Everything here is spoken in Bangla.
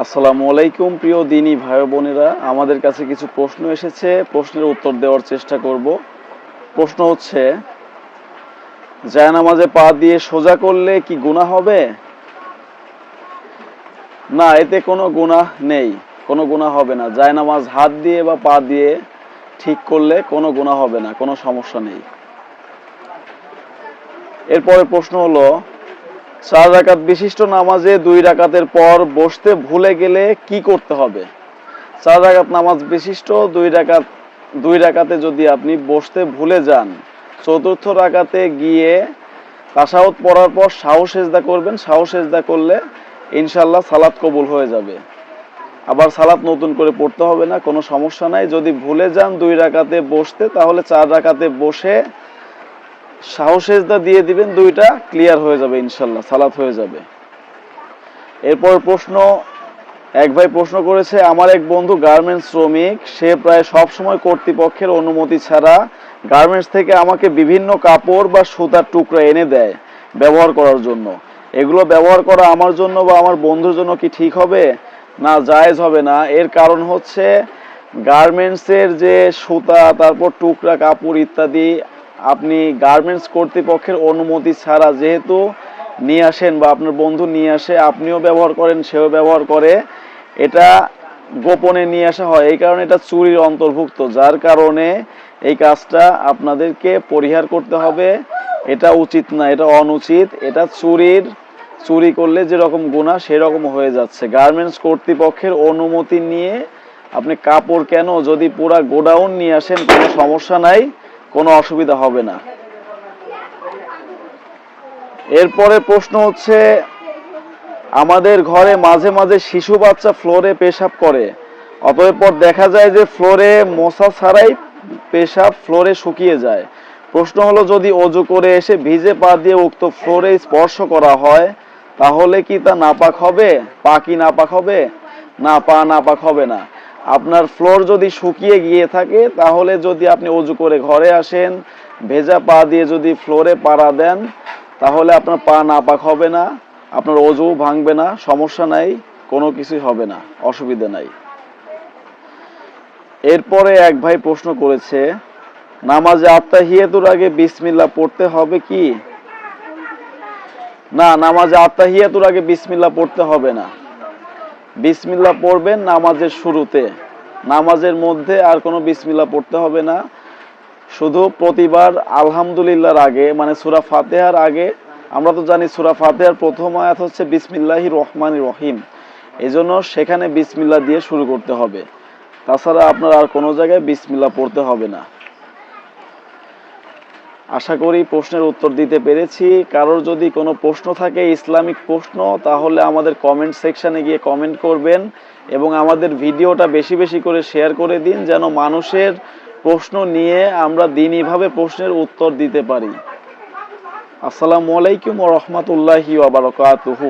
আসসালামু আলাইকুম, প্রিয় দিনী ভাই বোনেরা। আমাদের কাছে কিছু প্রশ্ন এসেছে, প্রশ্নের উত্তর দেওয়ার চেষ্টা করব। প্রশ্ন হচ্ছে, জায়নামাজে পা দিয়ে সোজা করলে কি গুনাহ হবে? না, এতে কোনো গুনাহ নেই, কোনো গুনাহ হবে না। জায়নামাজ হাত দিয়ে বা পা দিয়ে ঠিক করলে কোনো গুনাহ হবে না, কোনো সমস্যা নেই। এরপরে প্রশ্ন হলো চার রাকাত বিশিষ্ট নামাজে দুই রাকাতের পর বসতে ভুলে গেলে কি করতে হবে? চার রাকাত নামাজ বিশিষ্ট, দুই রাকাত, দুই রাকাতে যদি আপনি বসতে ভুলে যান, চতুর্থ রাকাতে গিয়ে তাসাউদ পড়ার পর সাহস সেজদা করবেন। সাহস সেজদা করলে ইনশাল্লাহ সালাত কবুল হয়ে যাবে। আবার সালাত নতুন করে পড়তে হবে না, কোনো সমস্যা নাই। যদি ভুলে যান দুই রাকাতে বসতে, তাহলে চার রাকাতে বসে সাহসেজদা দিয়ে দিবেন, দুইটা ক্লিয়ার হয়ে যাবে ইনশাল্লাহ, সালাত হয়ে যাবে। এরপর প্রশ্ন, এক ভাই প্রশ্ন করেছে, আমার এক বন্ধু গার্মেন্টস শ্রমিক, সে প্রায় সব সময় কর্তৃপক্ষের অনুমতি ছাড়া গার্মেন্টস থেকে আমাকে বিভিন্ন কাপড় বা সুতার টুকরা এনে দেয় ব্যবহার করার জন্য। এগুলো ব্যবহার করা আমার জন্য বা আমার বন্ধুর জন্য কি ঠিক হবে? না, জায়েজ হবে না। এর কারণ হচ্ছে, গার্মেন্টসের যে সুতা, তারপর টুকরা, কাপড় ইত্যাদি আপনি গার্মেন্টস কর্তৃপক্ষের অনুমতি ছাড়া যেহেতু নিয়ে আসেন বা আপনার বন্ধু নিয়ে আসে, আপনিও ব্যবহার করেন, সেও ব্যবহার করে। এটা গোপনে নিয়ে আসা হয়। এই কারণে এটা চুরির অন্তর্ভুক্ত, যার কারণে এই কাজটা আপনাদেরকে পরিহার করতে হবে। এটা উচিত না, এটা অনুচিত। এটা চুরির, চুরি করলে যেরকম গুণা সেরকম হয়ে যাচ্ছে। গার্মেন্টস কর্তৃপক্ষের অনুমতি নিয়ে আপনি কাপড় কেন যদি পুরা গোডাউন নিয়ে আসেন, কোনো সমস্যা নাই। কোনো অসুবিধা হবে না। এরপরে প্রশ্ন হচ্ছে, আমাদের ঘরে মাঝে মাঝে শিশু বাচ্চা ফ্লোরে পেশাব করে। অতএব দেখা যায় যে ফ্লোরে মশা ছাড়াই পেশাব ফ্লোরে শুকিয়ে যায়। প্রশ্ন হলো, যদি অজু করে এসে ভিজে পা দিয়ে উক্ত ফ্লোরে স্পর্শ করা হয়, তাহলে কি তা নাপাক হবে? পা কি নাপাক হবে? না, পা নাপাক হবে না। আপনার ফ্লোর যদি শুকিয়ে গিয়ে থাকে, তাহলে যদি আপনি অজু করে ঘরে আসেন, ভেজা পা দিয়ে যদি ফ্লোরে পাড়া দেন, তাহলে আপনার পা নাপাক হবে না, আপনার অজু ভাঙবে না, সমস্যা নাই, কোনো কিছুই হবে না, অসুবিধা নাই। এরপরে এক ভাই প্রশ্ন করেছে, নামাজে আত্মাহিয়াতুর আগে বিসমিল্লাহ পড়তে হবে কি? না, নামাজে আত্মাহিয়াতুর আগে বিসমিল্লাহ পড়তে হবে না। বিসমিল্লাহ পড়বেন নামাজের শুরুতে। নামাজের মধ্যে আর কোনো বিসমিল্লাহ পড়তে হবে না। শুধু প্রতিবার আলহামদুলিল্লাহর আগে মানে সুরা ফাতেহার আগে, আমরা তো জানি সুরা ফাতেহার প্রথম আয়াত হচ্ছে বিসমিল্লাহি রহমান রহিম। এই জন্য সেখানে বিসমিল্লাহ দিয়ে শুরু করতে হবে। তাছাড়া আপনার আর কোনো জায়গায় বিসমিল্লাহ পড়তে হবে না। আশা করি প্রশ্নের উত্তর দিতে পেরেছি। কারোর যদি কোনো প্রশ্ন থাকে, ইসলামিক প্রশ্ন, তাহলে আমাদের কমেন্ট সেকশানে গিয়ে কমেন্ট করবেন এবং আমাদের ভিডিওটা বেশি বেশি করে শেয়ার করে দিন যেন মানুষের প্রশ্ন নিয়ে আমরা দিনইভাবে প্রশ্নের উত্তর দিতে পারি। আসসালামু আলাইকুম রহমতুল্লাহি ওয়া বারাকাতুহু।